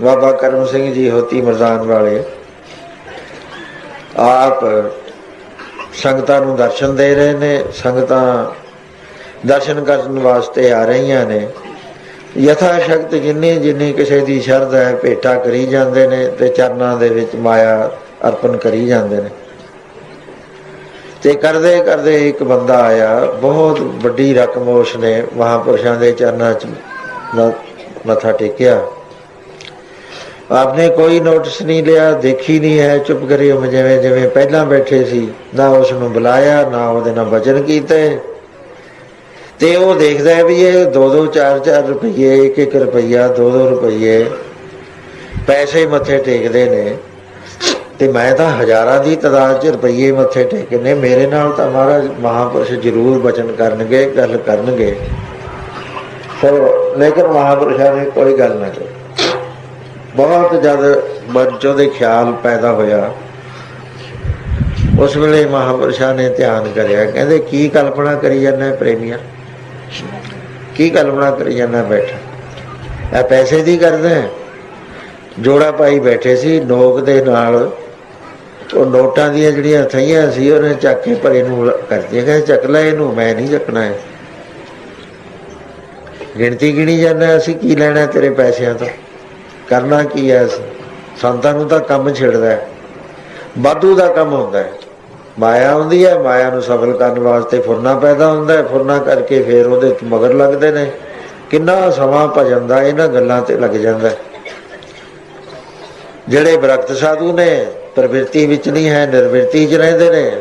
ਬਾਬਾ ਕਰਮ ਸਿੰਘ ਜੀ ਹੋਤੀ ਮਰਦਾਨ ਵਾਲੇ, ਆਪ ਸੰਗਤਾਂ ਨੂੰ ਦਰਸ਼ਨ ਦੇ ਰਹੇ ਨੇ, ਸੰਗਤਾਂ ਦਰਸ਼ਨ ਕਰਨ ਵਾਸਤੇ ਆ ਰਹੀਆਂ ਨੇ। ਯਥਾ ਸ਼ਕਤ ਜਿੰਨੀ ਜਿੰਨੀ ਕਿਸੇ ਦੀ ਸ਼ਰਧਾ ਹੈ, ਭੇਟਾ ਕਰੀ ਜਾਂਦੇ ਨੇ ਤੇ ਚਰਨਾਂ ਦੇ ਵਿੱਚ ਮਾਇਆ ਅਰਪਣ ਕਰੀ ਜਾਂਦੇ ਨੇ। ਤੇ ਕਰਦੇ ਕਰਦੇ ਇੱਕ ਬੰਦਾ ਆਇਆ, ਬਹੁਤ ਵੱਡੀ ਰਕਮ ਉਸ ਨੇ ਮਹਾਪੁਰਸ਼ਾਂ ਦੇ ਚਰਨਾਂ 'ਚ ਮੱਥਾ ਟੇਕਿਆ। ਆਪਨੇ ਕੋਈ ਨੋਟਿਸ ਨਹੀਂ ਲਿਆ, ਦੇਖੀ ਨਹੀਂ ਹੈ, ਚੁੱਪ ਕਰੀ ਉਹ ਜਿਵੇਂ ਜਿਵੇਂ ਪਹਿਲਾਂ ਬੈਠੇ ਸੀ। ਨਾ ਉਸ ਨੂੰ ਬੁਲਾਇਆ, ਨਾ ਉਹਦੇ ਨਾਲ ਵਚਨ ਕੀਤੇ। ਤੇ ਉਹ ਦੇਖਦਾ ਹੈ ਵੀ ਇਹ 2-2 4-4 ਰੁਪਏ 1-1 ਰੁਪਈਆ 2-2 ਰੁਪਏ ਪੈਸੇ ਮੱਥੇ ਟੇਕਦੇ ਨੇ। ਤੇ ਮੈਂ ਤਾਂ ਹਜ਼ਾਰਾਂ ਦੀ ਤਾਦਾਦ 'ਚ ਰੁਪਈਏ ਮੱਥੇ ਟੇਕੇ ਨੇ। ਮੇਰੇ ਨਾਲ ਤਾਂ ਮਹਾਰਾਜ ਮਹਾਪੁਰਸ਼ ਜ਼ਰੂਰ ਬਚਨ ਕਰਨਗੇ, ਗੱਲ ਕਰਨਗੇ। ਸੋ ਲੇਕਿਨ ਮਹਾਪੁਰਸ਼ਾਂ ਨੇ ਕੋਈ ਗੱਲ ਨਾ ਕਹੀ ਬਹੁਤ ਜਦ ਮਨ 'ਚ ਉਹਦੇ ਖਿਆਲ ਪੈਦਾ ਹੋਇਆ, ਉਸ ਵੇਲੇ ਮਹਾਪੁਰਸ਼ਾਂ ਨੇ ਧਿਆਨ ਕਰਿਆ, ਕਹਿੰਦੇ, ਕੀ ਕਲਪਨਾ ਕਰੀ ਜਾਂਦਾ ਪ੍ਰੇਮੀਆਂ? ਕੀ ਕਲਪਨਾ ਕਰੀ ਜਾਂਦਾ ਬੈਠਾ ਇਹ ਪੈਸੇ ਦੀ ਕਰਦਾ ਜੋੜਾ ਪਾਈ ਬੈਠੇ ਸੀ, ਨੋਕ ਦੇ ਨਾਲ, ਉਹ ਨੋਟਾਂ ਦੀਆਂ ਜਿਹੜੀਆਂ ਥਈਆਂ ਸੀ, ਉਹਨੇ ਚੱਕ ਕੇ ਪਰੇ ਨੂੰ ਕਰਦੀ ਕਹਿੰਦੇ, ਚੱਕ ਲੈ ਇਹਨੂੰ, ਮੈਂ ਨਹੀਂ ਚੱਕਣਾ ਹੈ ਗਿਣਤੀ ਗਿਣੀ ਜਾਂਦਾ ਅਸੀਂ, ਕੀ ਲੈਣਾ ਤੇਰੇ ਪੈਸਿਆਂ ਤੋਂ? ਕਰਨਾ ਕੀ ਹੈ? ਸੰਤਾਂ ਨੂੰ ਤਾਂ ਕੰਮ ਛਿੜਦਾ ਹੈ। ਵਾਧੂ ਦਾ ਕੰਮ ਹੁੰਦਾ ਹੈ। ਮਾਇਆ ਹੁੰਦੀ ਹੈ, ਮਾਇਆ ਨੂੰ ਸਫਲ ਕਰਨ ਵਾਸਤੇ ਫੁਰਨਾ ਪੈਦਾ ਹੁੰਦਾ ਹੈ। ਫੁਰਨਾ ਕਰਕੇ ਫਿਰ ਉਹਦੇ ਮਗਰ ਲੱਗਦੇ ਨੇ। ਕਿੰਨਾ ਸਮਾਂ ਭਜਨ ਦਾ ਇਹਨਾਂ ਗੱਲਾਂ ਤੇ ਲੱਗ ਜਾਂਦਾ ਹੈ। ਜਿਹੜੇ ਬਰਕਤ ਸਾਧੂ ਨੇ, ਪ੍ਰਵਿਰਤੀ ਵਿੱਚ ਨਹੀਂ ਹੈ, ਨਿਰਵਿਰਤੀ 'ਚ ਰਹਿੰਦੇ ਨੇ।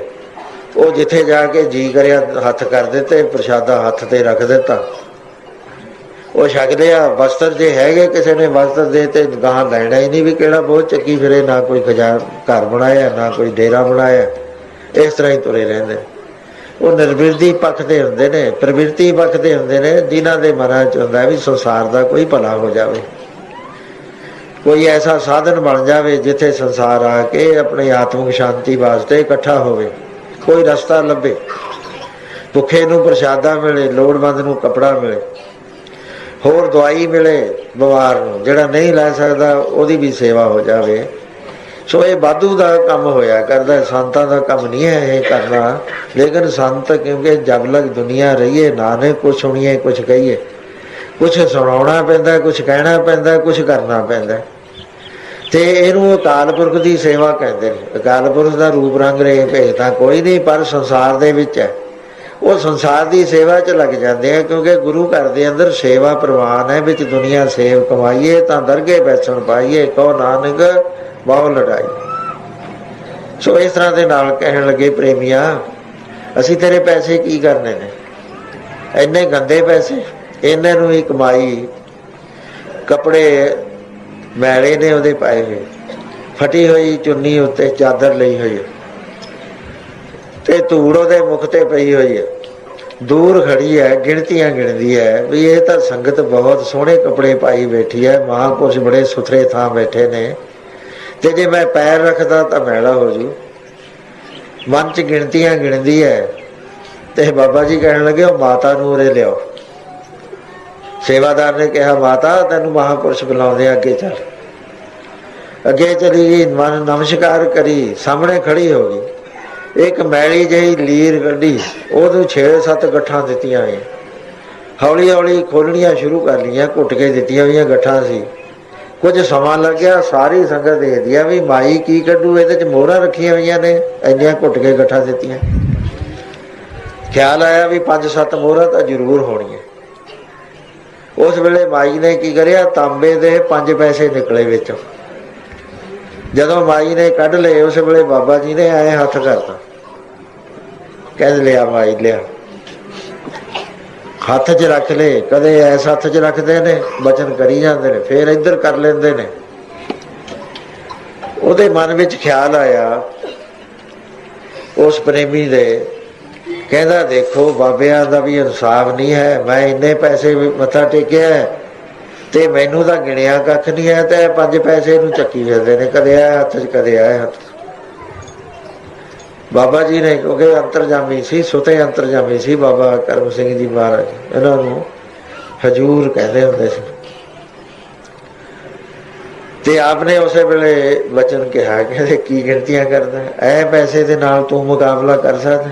ਉਹ ਜਿੱਥੇ ਜਾ ਕੇ ਜੀ ਕਰਿਆ, ਹੱਥ ਕਰ ਦਿੱਤੇ, ਪ੍ਰਸ਼ਾਦਾ ਹੱਥ ਤੇ ਰੱਖ ਦਿੱਤਾ। ਉਹ ਛਕਦੇ ਆ, ਵਸਤਰ ਜੇ ਹੈਗੇ ਕਿਸੇ ਨੇ ਵਸਤਰ ਦੇ ਤੇ ਗਾਹ ਲੈਣਾ ਹੀ ਨਹੀਂ ਵੀ ਕਿਹੜਾ ਬਹੁਤ ਚੱਕੀ ਫਿਰੇ, ਨਾ ਕੋਈ ਖਜ਼ਾਨ, ਘਰ ਬਣਾਇਆ, ਨਾ ਕੋਈ ਡੇਰਾ ਬਣਾਇਆ। ਇਸ ਤਰ੍ਹਾਂ ਹੀ ਤੁਰੇ ਰਹਿੰਦੇ। ਉਹ ਨਿਰਵਿਰਤੀ ਪੱਖ ਦੇ ਹੁੰਦੇ ਨੇ, ਪ੍ਰਵਿਰਤੀ ਪੱਖ ਦੇ ਹੁੰਦੇ ਨੇ, ਜਿਨ੍ਹਾਂ ਦੇ ਮਨਾਂ 'ਚ ਹੁੰਦਾ ਵੀ ਸੰਸਾਰ ਦਾ ਕੋਈ ਭਲਾ ਹੋ ਜਾਵੇ। ਕੋਈ ਐਸਾ ਸਾਧਨ ਬਣ ਜਾਵੇ ਜਿੱਥੇ ਸੰਸਾਰ ਆ ਕੇ ਆਪਣੀ ਆਤਮਿਕ ਸ਼ਾਂਤੀ ਵਾਸਤੇ ਇਕੱਠਾ ਹੋਵੇ, ਕੋਈ ਰਸਤਾ ਲੱਭੇ। ਭੁੱਖੇ ਨੂੰ ਪ੍ਰਸ਼ਾਦਾ ਮਿਲੇ, ਲੋੜਵੰਦ ਨੂੰ ਕਪੜਾ ਮਿਲੇ। ਹੋਰ ਦਵਾਈ ਮਿਲੇ ਬਿਮਾਰ ਨੂੰ, ਜਿਹੜਾ ਨਹੀਂ ਲੈ ਸਕਦਾ, ਉਹਦੀ ਵੀ ਸੇਵਾ ਹੋ ਜਾਵੇ। ਸੋ ਇਹ ਬਾਦੂ ਦਾ ਕੰਮ ਹੋਇਆ, ਕਰਦਾ, ਸੰਤਾਂ ਦਾ ਕੰਮ ਨਹੀਂ ਹੈ ਇਹ ਕਰਨਾ। ਲੇਕਿਨ ਸੰਤ, ਕਿਉਂਕਿ ਜਬ ਲਗ ਦੁਨੀਆ ਰਹੀਏ, ਨਾਨਕ ਕੁਛ ਸੁਣੀਏ, ਕੁਛ ਕਹੀਏ। ਕੁਛ ਸੁਣਾਉਣਾ ਪੈਂਦਾ, ਕੁਛ ਕਹਿਣਾ ਪੈਂਦਾ, ਕੁਛ ਕਰਨਾ ਪੈਂਦਾ। ਤੇ ਇਹਨੂੰ ਅਕਾਲ ਪੁਰਖ ਦੀ ਸੇਵਾ ਕਹਿੰਦੇ ਨੇ। ਅਕਾਲ ਪੁਰਖ ਦਾ ਰੂਪ ਰੰਗ ਰੇ ਭੇਦ ਤਾਂ ਕੋਈ ਨਹੀਂ, ਪਰ ਸੰਸਾਰ ਦੇ ਵਿੱਚ ਹੈ। ਉਹ ਸੰਸਾਰ ਦੀ ਸੇਵਾ 'ਚ ਲੱਗ ਜਾਂਦੇ ਆ, ਕਿਉਂਕਿ ਗੁਰੂ ਘਰ ਦੇ ਅੰਦਰ ਸੇਵਾ ਪ੍ਰਵਾਨ ਹੈ, ਵਿੱਚ ਦੁਨੀਆ ਸੇਵ ਕਮਾਈਏ, ਤਾਂ ਦਰਗੇ ਬੈਸਣ ਪਾਈਏ, ਕਹੋ ਨਾਨਕ ਬਹੁ ਲੜਾਈ। ਸੋ ਇਸ ਤਰ੍ਹਾਂ ਦੇ ਨਾਲ ਕਹਿਣ ਲੱਗੇ ਪ੍ਰੇਮੀਆਂ, ਅਸੀਂ ਤੇਰੇ ਪੈਸੇ ਕੀ ਕਰਨੇ ਨੇ? ਇੰਨੇ ਗੰਦੇ ਪੈਸੇ, ਇਹਨਾਂ ਨੂੰ ਹੀ ਕਮਾਈ, ਕੱਪੜੇ ਮੈਲੇ ਨੇ ਉਹਦੇ ਪਾਏ ਹੋਏ, ਫਟੀ ਹੋਈ ਚੁੰਨੀ ਉੱਤੇ ਚਾਦਰ ਲਈ ਹੋਈ ਤੇ ਧੂੜ ਉਹਦੇ ਮੁਖ ਤੇ ਪਈ ਹੋਈ ਹੈ ਦੂਰ ਖੜੀ ਹੈ, ਗਿਣਤੀਆਂ ਗਿਣਦੀ ਹੈ ਵੀ ਇਹ ਤਾਂ ਸੰਗਤ ਬਹੁਤ ਸੋਹਣੇ ਕੱਪੜੇ ਪਾਈ ਬੈਠੀ ਹੈ ਮਹਾਪੁਰਸ਼ ਬੜੇ ਸੁਥਰੇ ਥਾਂ ਬੈਠੇ ਨੇ। ਤੇ ਜੇ ਮੈਂ ਪੈਰ ਰੱਖਦਾ ਤਾਂ ਮੈਲਾ ਹੋ ਜੂ। ਮਨ ਚ ਗਿਣਤੀਆਂ ਗਿਣਦੀ ਹੈ ਤੇ ਬਾਬਾ ਜੀ ਕਹਿਣ ਲੱਗੇ, ਉਹ ਮਾਤਾ ਨੂੰ ਉਰੇ ਲਿਆਓ। ਸੇਵਾਦਾਰ ਨੇ ਕਿਹਾ, ਮਾਤਾ, ਤੈਨੂੰ ਮਹਾਪੁਰਸ਼ ਬੁਲਾਉਂਦੇ ਆ ਅੱਗੇ ਚੱਲ। ਅੱਗੇ ਚਲੀ ਗਈ, ਮਨ ਨਮਸਕਾਰ ਕਰੀ, ਸਾਹਮਣੇ ਖੜੀ ਹੋ ਗਈ। ਇੱਕ ਮੈਲੀ ਜਿਹੀ ਲੀਰ ਕੱਢੀ ਉਹਨੂੰ 6-7 ਗੱਠਾਂ ਦਿੱਤੀਆਂ ਹੋਈਆਂ। ਹੌਲੀ ਹੌਲੀ ਖੋਲਣੀਆਂ ਸ਼ੁਰੂ ਕਰ ਲਈਆਂ, ਘੁੱਟ ਕੇ ਦਿੱਤੀਆਂ ਹੋਈਆਂ ਗੱਠਾਂ ਸੀ। ਕੁਝ ਸਮਾਂ ਲੱਗਿਆ, ਸਾਰੀ ਸੰਗਤ ਦੇਖਦੀ ਆ ਵੀ ਮਾਈ ਕੀ ਕੱਢੂ, ਇਹਦੇ ਚ ਮੋਹਰਾਂ ਰੱਖੀਆਂ ਹੋਈਆਂ ਨੇ, ਇੰਨੀਆਂ ਘੁੱਟ ਕੇ ਗੱਠਾਂ ਦਿੱਤੀਆਂ। ਖਿਆਲ ਆਇਆ ਵੀ 5-7 ਮੋਹਰਾਂ ਤਾਂ ਜ਼ਰੂਰ ਹੋਣੀਆਂ। ਉਸ ਵੇਲੇ ਮਾਈ ਨੇ ਕੀ ਕਰਿਆ, ਤਾਂਬੇ ਦੇ 5 ਪੈਸੇ ਨਿਕਲੇ ਵਿੱਚੋਂ। ਜਦੋਂ ਮਾਈ ਨੇ ਕੱਢ ਲਏ, ਉਸ ਵੇਲੇ ਬਾਬਾ ਜੀ ਨੇ ਆਏ ਹੱਥ ਕਰਤਾ। ਕਹਿ ਲਿਆ ਮਾਈ ਲਿਆ। ਹੱਥ 'ਚ ਰੱਖ ਲਏ ਕਦੇ ਐਸ ਹੱਥ 'ਚ ਰੱਖਦੇ ਨੇ ਬਚਨ ਕਰੀ ਜਾਂਦੇ ਨੇ ਫੇਰ ਇੱਧਰ ਕਰ ਲੈਂਦੇ ਨੇ। ਉਹਦੇ ਮਨ ਵਿੱਚ ਖਿਆਲ ਆਇਆ ਉਸ ਪ੍ਰੇਮੀ ਦੇ ਕਹਿੰਦਾ ਦੇਖੋ ਬਾਬਿਆਂ ਦਾ ਵੀ ਇਨਸਾਫ ਨਹੀਂ ਹੈ ਮੈਂ ਇੰਨੇ ਪੈਸੇ ਮੱਥਾ ਟੇਕਿਆ ਹੈ, ਤੇ ਮੈਨੂੰ ਤਾਂ ਗਿਣਿਆ ਕੱਖ ਨਹੀਂ ਹੈ ਤੇ ਪੰਜ ਪੈਸੇ ਨੂੰ ਚੱਕੀ ਫਿਰਦੇ ਨੇ ਕਦੇ ਆ ਹੱਥ 'ਚ ਕਦੇ ਆ ਹੱਥ ਬਾਬਾ ਜੀ ਨੇ ਕਿਉਂਕਿ ਅੰਤਰਜਾਮੀ ਸੀ, ਸੁਤੇ ਅੰਤਰਜਾਮੀ ਸੀ ਬਾਬਾ ਕਰਮ ਸਿੰਘ ਜੀ ਮਹਾਰਾਜ। ਇਹਨਾਂ ਨੂੰ ਹਜੂਰ ਕਹਿੰਦੇ ਹੁੰਦੇ ਸੀ। ਤੇ ਆਪਨੇ ਉਸੇ ਵੇਲੇ ਵਚਨ ਕਿਹਾ ਕਿ ਕੀ ਗਿਣਤੀਆਂ ਕਰਦਾ ਐ ਪੈਸੇ ਦੇ ਨਾਲ ਤੂੰ ਮੁਕਾਬਲਾ ਕਰ ਸਕਦਾ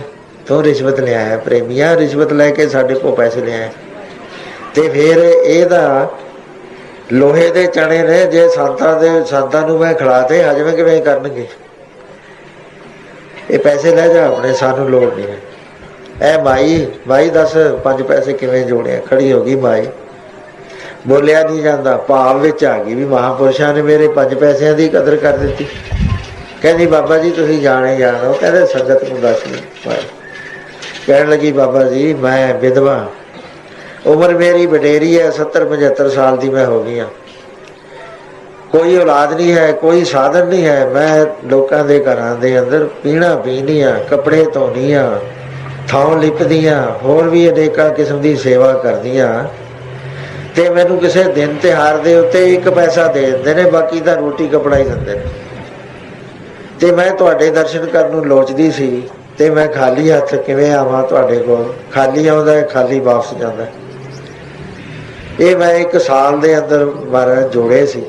ਤੂੰ ਰਿਸ਼ਵਤ ਲਿਆਇਆ ਪ੍ਰੇਮੀਆ ਰਿਸ਼ਵਤ ਲੈ ਕੇ ਸਾਡੇ ਕੋਲ ਪੈਸੇ ਲਿਆਇਆ ਤੇ ਫਿਰ ਇਹਦਾ ਲੋਹੇ ਦੇ ਚਣੇ ਨੇ, ਜੇ ਸੰਤਾਂ ਦੇ, ਸੰਤਾਂ ਨੂੰ ਮੈਂ ਖਿਲਾਤੇ ਹਜਮ ਕਿਵੇਂ ਕਰਨਗੇ? ਇਹ ਪੈਸੇ ਲੈ ਜਾ, ਆਪਣੇ ਸਾਨੂੰ ਲੋੜ ਨਹੀਂ ਹੈ। ਐ ਮਾਈ ਮਾਈ ਦੱਸ ਪੰਜ ਪੈਸੇ ਕਿਵੇਂ ਜੋੜਿਆ ਖੜੀ ਹੋ ਗਈ ਮਾਈ ਬੋਲਿਆ ਨਹੀਂ ਜਾਂਦਾ, ਭਾਵ ਵਿੱਚ ਆ ਗਈ ਵੀ ਮਹਾਪੁਰਸ਼ਾਂ ਨੇ ਮੇਰੇ ਪੰਜ ਪੈਸਿਆਂ ਦੀ ਕਦਰ ਕਰ ਦਿੱਤੀ। ਕਹਿੰਦੀ, ਬਾਬਾ ਜੀ, ਤੁਸੀਂ ਜਾਣੇ ਜਾਣੋ ਕਹਿੰਦੇ, ਸੰਗਤ ਨੂੰ ਦੱਸ ਨਹੀਂ ਕਹਿਣ ਲੱਗੀ, ਬਾਬਾ ਜੀ, ਮੈਂ ਵਿਧਵਾ। ਉਮਰ ਮੇਰੀ ਵਡੇਰੀ ਹੈ 70 75 ਸਾਲ ਦੀ ਮੈਂ ਹੋ ਗਈ ਹਾਂ। ਕੋਈ ਔਲਾਦ ਨਹੀਂ ਹੈ, ਕੋਈ ਸਾਧਨ ਨਹੀਂ ਹੈ। ਮੈਂ ਲੋਕਾਂ ਦੇ ਘਰਾਂ ਦੇ ਅੰਦਰ ਪੀਣਾ ਪੀਣੀ ਆ ਕੱਪੜੇ ਧੋਣੀ ਆ ਥਾਂ ਲਿਪਦੀਆਂ ਹੋਰ ਵੀ ਅਨੇਕਾਂ ਕਿਸਮ ਦੀ ਸੇਵਾ ਕਰਦੀਆਂ ਤੇ ਮੈਨੂੰ ਕਿਸੇ ਦਿਨ ਤਿਹਾਰ ਦੇ ਉੱਤੇ ਇੱਕ ਪੈਸਾ ਦੇ ਦਿੰਦੇ ਨੇ, ਬਾਕੀ ਤਾਂ ਰੋਟੀ ਕਪੜਾ ਹੀ ਦਿੰਦੇ ਨੇ। ਤੇ ਮੈਂ ਤੁਹਾਡੇ ਦਰਸ਼ਨ ਕਰਨ ਨੂੰ ਲੋਚਦੀ ਸੀ ਤੇ ਮੈਂ ਖਾਲੀ ਹੱਥ ਕਿਵੇਂ ਆਵਾਂ ਤੁਹਾਡੇ ਕੋਲ? ਖਾਲੀ ਆਉਂਦਾ ਹੈ, ਖਾਲੀ ਵਾਪਸ ਜਾਂਦਾ ਇਹ ਮੈਂ ਇੱਕ ਸਾਲ ਦੇ ਅੰਦਰ ਮਹਾਰਾਜ ਜੋੜੇ ਸੀ।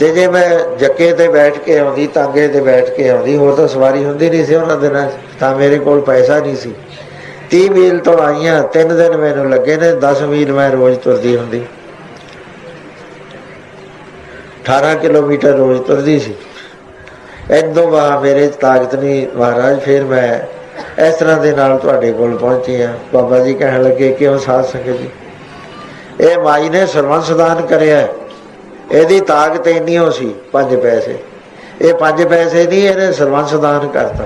ਤੇ ਜੇ ਮੈਂ ਜੱਕੇ ਤੇ ਬੈਠ ਕੇ ਆਉਂਦੀ ਤਾਂਗੇ ਤੇ ਬੈਠ ਕੇ ਆਉਂਦੀ ਹੋਰ ਤਾਂ ਸਵਾਰੀ ਹੁੰਦੀ ਨਹੀਂ ਸੀ ਉਹਨਾਂ ਦਿਨਾਂ 'ਚ, ਤਾਂ ਮੇਰੇ ਕੋਲ ਪੈਸਾ ਨਹੀਂ ਸੀ। 30 ਮੀਲ ਤੋਂ ਆਈਆਂ 3 ਦਿਨ ਮੈਨੂੰ ਲੱਗੇ ਨੇ 10 ਮੀਲ ਮੈਂ ਰੋਜ਼ ਤੁਰਦੀ ਹੁੰਦੀ। 18 ਕਿਲੋਮੀਟਰ ਰੋਜ਼ ਤੁਰਦੀ ਸੀ। ਐਦੋਂ ਬਾਅਦ ਮੇਰੇ ਤਾਕਤ ਨਹੀਂ ਮਹਾਰਾਜ ਫਿਰ ਮੈਂ ਇਸ ਤਰ੍ਹਾਂ ਦੇ ਨਾਲ ਤੁਹਾਡੇ ਕੋਲ ਪਹੁੰਚੀ ਆ ਬਾਬਾ ਜੀ ਕਹਿਣ ਲੱਗੇ ਕਿਉਂ ਸਾਧ ਸੰਗਤ ਜੀ? ਇਹ ਮਾਈ ਨੇ ਸਰਵੰਸ ਦਾਨ ਕਰਿਆ। ਇਹਦੀ ਤਾਕਤ ਇੰਨੀ ਹੋ ਸੀ, ਪੰਜ ਪੈਸੇ। ਇਹ ਪੰਜ ਪੈਸੇ ਨਹੀਂ, ਇਹਨੇ ਸਰਵੰਸ ਦਾਨ ਕਰਤਾ।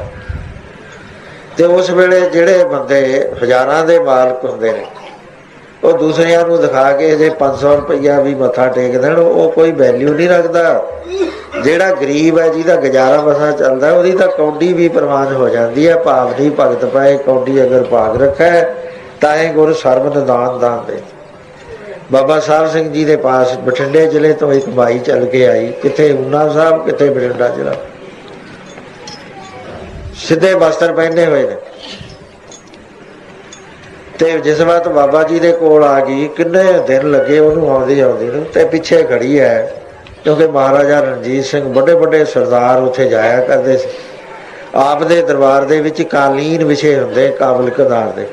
ਤੇ ਉਸ ਵੇਲੇ ਜਿਹੜੇ ਬੰਦੇ ਹਜ਼ਾਰਾਂ ਦੇ ਮਾਲਕ ਹੁੰਦੇ ਨੇ, ਉਹ ਦੂਸਰਿਆਂ ਨੂੰ ਦਿਖਾ ਕੇ ਜੇ 500 ਰੁਪਇਆ ਵੀ ਮੱਥਾ ਟੇਕ ਦੇਣ, ਉਹ ਕੋਈ ਵੈਲਿਊ ਨਹੀਂ ਰੱਖਦਾ। ਜਿਹੜਾ ਗਰੀਬ ਹੈ, ਜਿਹਦਾ ਗੁਜ਼ਾਰਾ ਬਸਾ ਚੱਲਦਾ, ਉਹਦੀ ਤਾਂ ਕੌਡੀ ਵੀ ਪ੍ਰਵਾਨ ਹੋ ਜਾਂਦੀ ਹੈ। ਭਾਵ ਨਹੀਂ ਭਗਤ ਪਾਏ, ਕੌਡੀ ਅਗਰ ਭਾਗ ਰੱਖੈ, ਤਾਂ ਇਹ ਗੁਰ ਸਰਬ ਨਿਦਾਨ ਦਾਨ ਦੇ। ਬਾਬਾ ਸਾਹਿਬ ਸਿੰਘ ਜੀ ਦੇ ਪਾਸ ਬਠਿੰਡੇ ਜ਼ਿਲ੍ਹੇ ਤੋਂ ਇੱਕ ਬਾਈ ਚੱਲ ਕੇ ਆਈ ਕਿਤੇ ਉਨਾ ਸਾਹਿਬ ਕਿਤੇ ਬਠਿੰਡਾ ਜ਼ਿਲ੍ਹਾ। ਸਿੱਧੇ ਬਸਤਰ ਪਹਿਨੇ ਹੋਏ ਨੇ। ਤੇ ਜਿਸ ਵਕਤ ਬਾਬਾ ਜੀ ਦੇ ਕੋਲ ਆ ਗਈ, ਕਿੰਨੇ ਦਿਨ ਲੱਗੇ ਉਹਨੂੰ ਆਉਂਦੀ ਆਉਂਦੀ ਨੂੰ, ਤੇ ਪਿੱਛੇ ਖੜੀ ਹੈ, ਕਿਉਂਕਿ ਮਹਾਰਾਜਾ ਰਣਜੀਤ ਸਿੰਘ ਵੱਡੇ ਵੱਡੇ ਸਰਦਾਰ ਉੱਥੇ ਜਾਇਆ ਕਰਦੇ ਸੀ। ਆਪ ਦੇ ਦਰਬਾਰ ਦੇ ਵਿੱਚ ਕਾਲੀਨ ਵਿਛੇ ਹੁੰਦੇ, ਕਾਬਲ ਕਦਾਰ ਦੇ।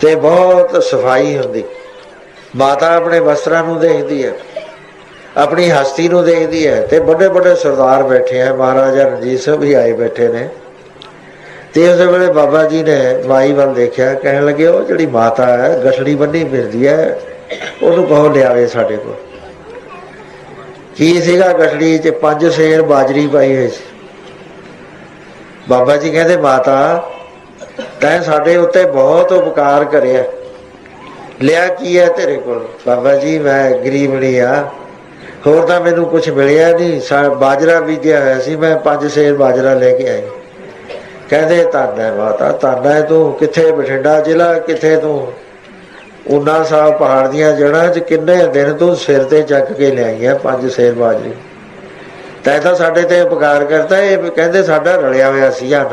ਤੇ ਬਹੁਤ ਸਫ਼ਾਈ ਹੁੰਦੀ। ਮਾਤਾ ਆਪਣੇ ਵਸਤਰਾਂ ਨੂੰ ਦੇਖਦੀ ਹੈ, ਆਪਣੀ ਹਸਤੀ ਨੂੰ ਦੇਖਦੀ ਹੈ ਤੇ ਵੱਡੇ ਵੱਡੇ ਸਰਦਾਰ ਬੈਠੇ ਆ ਮਹਾਰਾਜਾ ਰਣਜੀਤ ਸਿੰਘ ਵੀ ਆਏ ਬੈਠੇ ਨੇ। ਤੇ ਉਸ ਵੇਲੇ ਬਾਬਾ ਜੀ ਨੇ ਮਾਈ ਵੱਲ ਦੇਖਿਆ, ਕਹਿਣ ਲੱਗੇ, ਉਹ ਜਿਹੜੀ ਮਾਤਾ ਹੈ, ਗਠੜੀ ਬੰਨੀ ਫਿਰਦੀ ਹੈ, ਉਹਨੂੰ ਕਹੋ ਲਿਆਵੇ ਸਾਡੇ ਕੋਲ। ਕੀ ਸੀਗਾ ਗਠੜੀ 'ਚ ਪੰਜ ਸੇਰ ਬਾਜਰੀ ਪਾਈ ਹੋਈ ਸੀ? ਬਾਬਾ ਜੀ ਕਹਿੰਦੇ, ਮਾਤਾ, ਤੈਂ ਸਾਡੇ ਉੱਤੇ ਬਹੁਤ ਉਪਕਾਰ ਕਰਿਆ। ਲਿਆ ਕੀ ਹੈ ਤੇਰੇ ਕੋਲ? ਬਾਬਾ ਜੀ, ਮੈਂ ਗਰੀਬ ਨਹੀਂ ਆ। ਹੋਰ ਤਾਂ ਮੈਨੂੰ ਕੁਝ ਮਿਲਿਆ ਨਹੀਂ। ਬਾਜਰਾ ਬੀਜਿਆ ਹੋਇਆ ਸੀ, ਮੈਂ ਪੰਜ ਸੇਰ ਬਾਜਰਾ ਲੈ ਕੇ ਆਈ। ਕਹਿੰਦੇ, ਧੰਨ ਹੈ ਮਾਤਾ, ਧੰਨ ਹੈ ਤੂੰ। ਕਿੱਥੇ ਬਠਿੰਡਾ ਜ਼ਿਲ੍ਹਾ, ਕਿੱਥੇ ਤੂੰ? ਉਨਾ ਸਾਹਿਬ ਪਹਾੜ ਦੀਆਂ ਜੜ੍ਹਾਂ 'ਚ ਕਿੰਨੇ ਦਿਨ ਤੂੰ ਸਿਰ ਤੇ ਚੱਕ ਕੇ ਲਿਆਈ ਹੈ ਪੰਜ ਸੇਰ ਬਾਜਰੀ। ਤੈ ਤਾਂ ਸਾਡੇ ਤੇ ਉਪਕਾਰ ਕਰਤਾ। ਇਹ ਕਹਿੰਦੇ, ਸਾਡਾ ਰਲਿਆ ਹੋਇਆ ਸੀ ਜਨ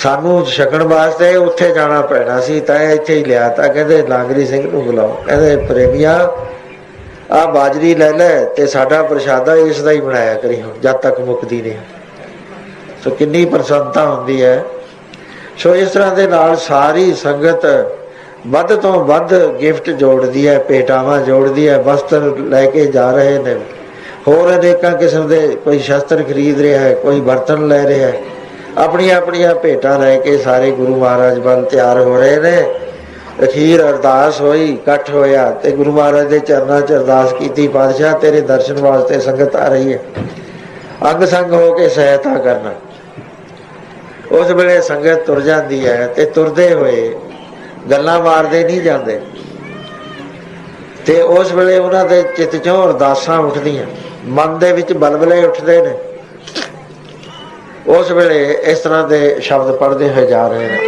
ਸਾਨੂੰ ਛਕਣ ਵਾਸਤੇ ਉੱਥੇ ਜਾਣਾ ਪੈਣਾ ਸੀ, ਤਾਂ ਇੱਥੇ ਹੀ ਲਿਆ, ਤਾਂ ਕਹਿੰਦੇ ਲਾਂਗਰੀ ਸਿੰਘ ਨੂੰ ਬੁਲਾਓ। ਕਹਿੰਦੇ ਪ੍ਰੇਮੀਆ ਆ ਬਾਜਰੀ ਲੈ ਲੈ ਤੇ ਸਾਡਾ ਪ੍ਰਸ਼ਾਦਾ ਇਸ ਦਾ ਹੀ ਬਣਾਇਆ ਕਰੀ ਹੁਣ, ਜਦ ਤੱਕ ਮੁੱਕਦੀ ਨਹੀਂ। ਸੋ ਕਿੰਨੀ ਪ੍ਰਸੰਨਤਾ ਹੁੰਦੀ ਹੈ। ਸੋ ਇਸ ਤਰ੍ਹਾਂ ਦੇ ਨਾਲ ਸਾਰੀ ਸੰਗਤ ਵੱਧ ਤੋਂ ਵੱਧ ਗਿਫਟ ਜੋੜਦੀ ਹੈ, ਭੇਟਾਵਾਂ ਜੋੜਦੀ ਹੈ, ਵਸਤਰ ਲੈ ਕੇ ਜਾ ਰਹੇ ਨੇ। ਹੋਰ ਅਨੇਕਾਂ ਕਿਸਮ ਦੇ ਕੋਈ ਸ਼ਸਤਰ ਖਰੀਦ ਰਿਹਾ ਹੈ, ਕੋਈ ਬਰਤਨ ਲੈ ਰਿਹਾ ਹੈ। ਆਪਣੀਆਂ ਆਪਣੀਆਂ ਭੇਟਾਂ ਲੈ ਕੇ ਸਾਰੇ ਗੁਰੂ ਮਹਾਰਾਜ ਵੱਲ ਤਿਆਰ ਹੋ ਰਹੇ ਨੇ। ਅਖੀਰ ਅਰਦਾਸ ਹੋਈ, ਇਕੱਠ ਹੋਇਆ ਤੇ ਗੁਰੂ ਮਹਾਰਾਜ ਦੇ ਚਰਨਾਂ 'ਚ ਅਰਦਾਸ ਕੀਤੀ, ਪਾਤਸ਼ਾਹ, ਤੇਰੇ ਦਰਸ਼ਨ ਵਾਸਤੇ ਸੰਗਤ ਆ ਰਹੀ ਹੈ। ਅੰਗ ਸੰਗ ਹੋ ਕੇ ਸਹਾਇਤਾ ਕਰਨਾ। ਉਸ ਵੇਲੇ ਸੰਗਤ ਤੁਰ ਜਾਂਦੀ ਹੈ ਤੇ ਤੁਰਦੇ ਹੋਏ ਗੱਲਾਂ ਮਾਰਦੇ ਨਹੀਂ ਜਾਂਦੇ। ਤੇ ਉਸ ਵੇਲੇ ਉਹਨਾਂ ਦੇ ਚਿੱਤ 'ਚੋਂ ਅਰਦਾਸਾਂ ਉੱਠਦੀਆਂ। ਮਨ ਦੇ ਵਿੱਚ ਬਲਬਲੇ ਉੱਠਦੇ ਨੇ। ਉਸ ਵੇਲੇ ਇਸ ਤਰ੍ਹਾਂ ਦੇ ਸ਼ਬਦ ਪੜ੍ਹਦੇ ਹੋਏ ਜਾ ਰਹੇ ਨੇ।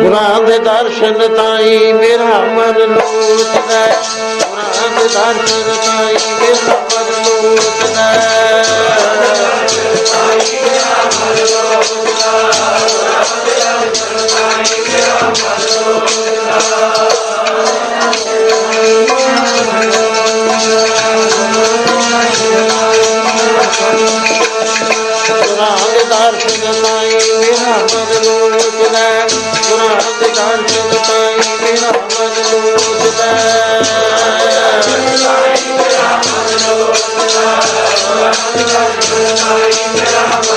ਗੁਰਾਂ ਦੇ ਦਰਸ਼ਨ ਤਾਈ ਮੇਰਾ ਮਨ ਲੋਚਦਾ ਗੁਰਾਂ ਦੇ ਦਰਸ਼ਨ ਤਾਈ ਮੇਰਾ ਮਨ ਲੋਚਦਾ ਮੇਰਾ ਮਨ ਲੋਚਦਾ ਮੇਰਾ ਮਨ ਲੋਚਦਾ ਗੁਰਾਂ